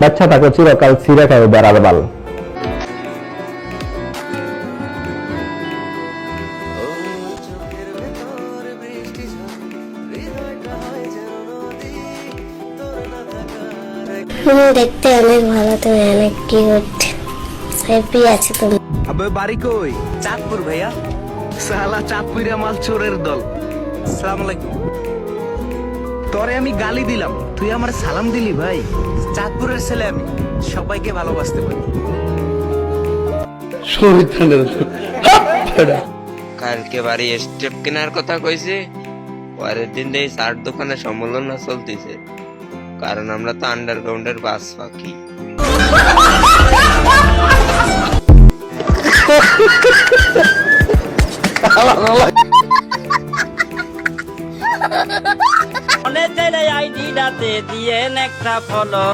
বাচ্চা থাকো চিরকাল ছিঁড়ে খাবে বেড়ার বাল। দেখতে অনেক ভালো, তুমি অনেক কিউট হ্যাপি আছে তুমি। আবে বাড়ি কই? চাঁদপুর ভাইয়া। সালা মাল চোরের দল। সালাম আলাইকুম। তোরে আমি গালি দিলাম তুই আমার সালাম দিলি ভাই। চাঁদপুরের ছেলে আমি সবাইকে ভালোবাসতে পারি। কালকে বাড়ি স্টেপ কেনার কথা কইছে পরের দিন এই চার দোকানে সম্মেলন চলতেছে। কারণ আমরা তো আন্ডারগ্রাউন্ডের বাস পাখি। অনেক আইডিটাতে দিয়ে একটা ফলো